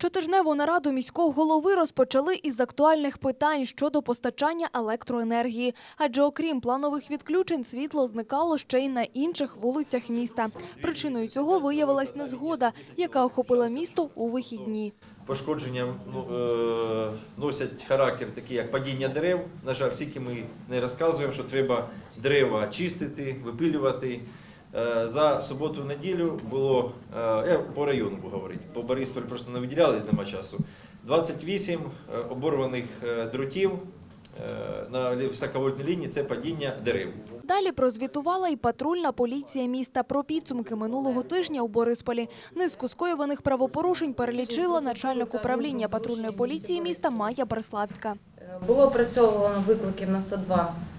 Щотижневу нараду міського голови розпочали із актуальних питань щодо постачання електроенергії. Адже окрім планових відключень, світло зникало ще й на інших вулицях міста. Причиною цього виявилась незгода, яка охопила місто у вихідні. Пошкодження ну, е, носять характер такий, як падіння дерев. На жаль, скільки ми не розказуємо, що треба дерева чистити, випилювати. Е, За суботу-неділю було, е, я по району буду говорити, по Борисполю просто не виділяли, нема часу. 28 е, оборваних дротів на високовольтній лінії це падіння дерев. Далі прозвітувала і патрульна поліція міста про підсумки минулого тижня у Борисполі. Низку скоюваних правопорушень перелічила начальник управління патрульної поліції міста Майя Берславська. Було опрацьовано викликів на 102, е,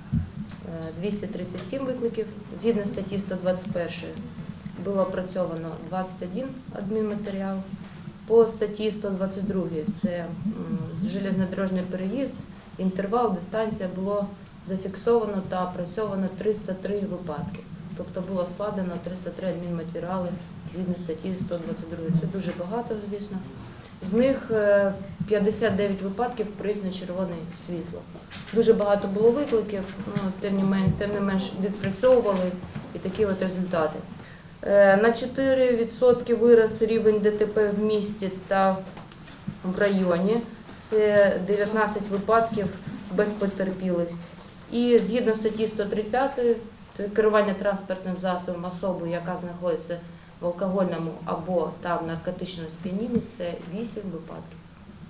237 викликів. Згідно статті 121 було опрацьовано 21 адмінматеріал. По статті 122 це м, железнодорожній переїзд, інтервал, дистанція було зафіксовано та опрацьовано 303 випадки. Тобто було складено 303 адмінматеріали згідно статті 122. Це дуже багато, звісно. З них е, 59 випадків приїзд червоне світло. Дуже багато було викликів, ну, тим не менш, відпрацьовували і такі от результати. Е, На 4% вирос рівень ДТП в місті та в районі. Це 19 випадків без потерпілих. І згідно статті 130 це керування транспортним засобом особою, яка знаходиться в алкогольному або та в наркотичному сп'янінні, це 8 випадків.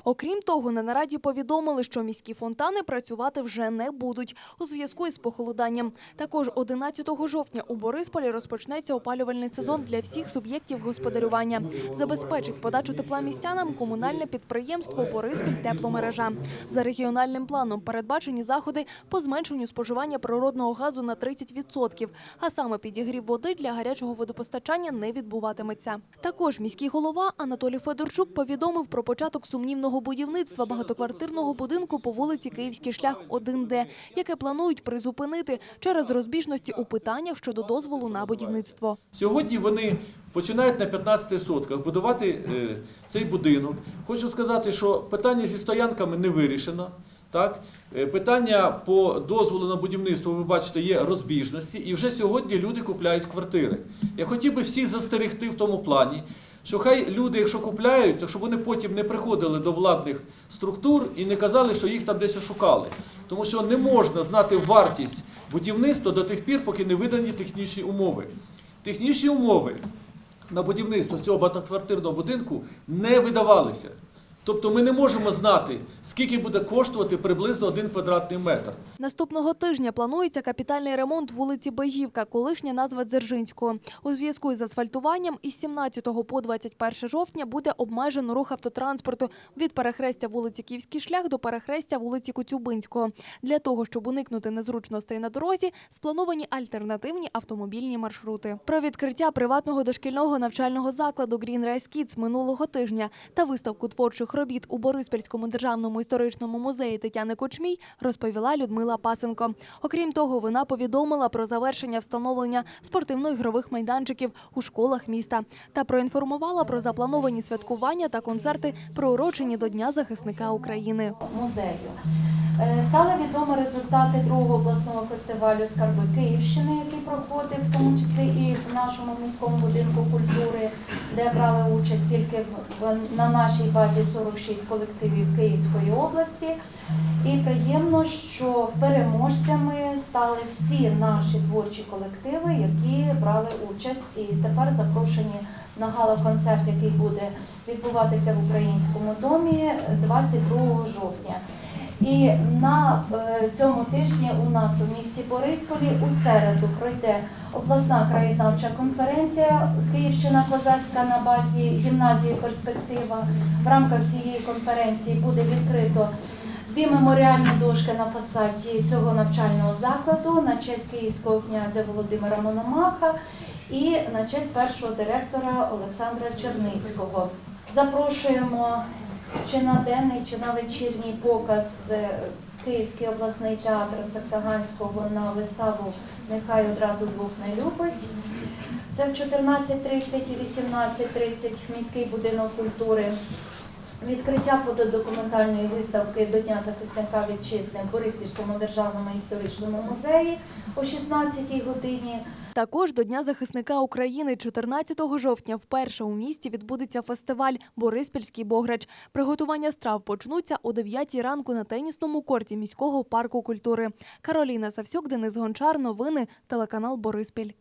Окрім того, на нараді повідомили, що міські фонтани працювати вже не будуть у зв'язку із похолоданням. Також 11 жовтня у Борисполі розпочнеться опалювальний сезон для всіх суб'єктів господарювання. Забезпечить подачу тепла містянам комунальне підприємство Бориспіль тепломережа. За регіональним планом передбачені заходи по зменшенню споживання природного газу на 30%, а саме підігрів води для гарячого водопостачання не відбуватиметься. Також міський голова Анатолій Федорчук повідомив про початок сумнівного будівництва багатоквартирного будинку по вулиці Київський шлях 1Д, яке планують призупинити через розбіжності у питаннях щодо дозволу на будівництво. Сьогодні вони починають на 15 сотках будувати е, цей будинок. Хочу сказати, що питання зі стоянками не вирішено. Так? Е, Питання по дозволу на будівництво, ви бачите, є розбіжності, і вже сьогодні люди купляють квартири. Я хотів би всіх застерегти в тому плані, що хай люди, якщо купляють, то щоб вони потім не приходили до владних структур і не казали, що їх там десь шукали. Тому що не можна знати вартість будівництва до тих пір, поки не видані технічні умови. Технічні умови на будівництво цього багатоквартирного будинку не видавалися. Тобто ми не можемо знати, скільки буде коштувати приблизно один квадратний метр. Наступного тижня планується капітальний ремонт вулиці Бежівка, колишня назва Дзержинського. У зв'язку із асфальтуванням із 17 по 21 жовтня буде обмежено рух автотранспорту від перехрестя вулиці Київський шлях до перехрестя вулиці Коцюбинського. Для того, щоб уникнути незручностей на дорозі, сплановані альтернативні автомобільні маршрути. Про відкриття приватного дошкільного навчального закладу Green Rice Kids минулого тижня та виставку творчих робіт у Бориспільському державному історичному музеї Тетяни Кочмій розповіла Людмила Пасенко. Окрім того, вона повідомила про завершення встановлення спортивно-ігрових майданчиків у школах міста та проінформувала про заплановані святкування та концерти, приурочені до Дня захисника України. музею. Е, Стали відомі результати другого обласного фестивалю Скарби Київщини, який проходив в тому числі і в нашому міському будинку культури, де брали участь тільки на нашій базі 46 колективів Київської області. І приємно, що переможцями стали всі наші творчі колективи, які брали участь, і тепер запрошені на гала-концерт, який буде відбуватися в українському домі 22 жовтня. І на е, цьому тижні у нас у місті Борисполі у середу пройде обласна краєзнавча конференція Київщина Козацька на базі гімназії Перспектива. В рамках цієї конференції буде відкрито дві меморіальні дошки на фасаді цього навчального закладу на честь київського князя Володимира Мономаха і на честь першого директора Олександра Черницького. Запрошуємо чи на денний, чи на вечірній показ е, Київський обласний театр Саксаганського на виставу Нехай одразу двох не любить. Це в 14.30 і 18.30 міський будинок культури. Відкриття фотодокументальної виставки до Дня захисника вітчизни в Бориспільському державному історичному музеї о 16 годині. Також до Дня захисника України 14 жовтня вперше у місті відбудеться фестиваль Бориспільський Бограч. Приготування страв почнуться о 9 ранку на тенісному корті міського парку культури. Кароліна Савсюк, Денис Гончар. Новини телеканал Бориспіль.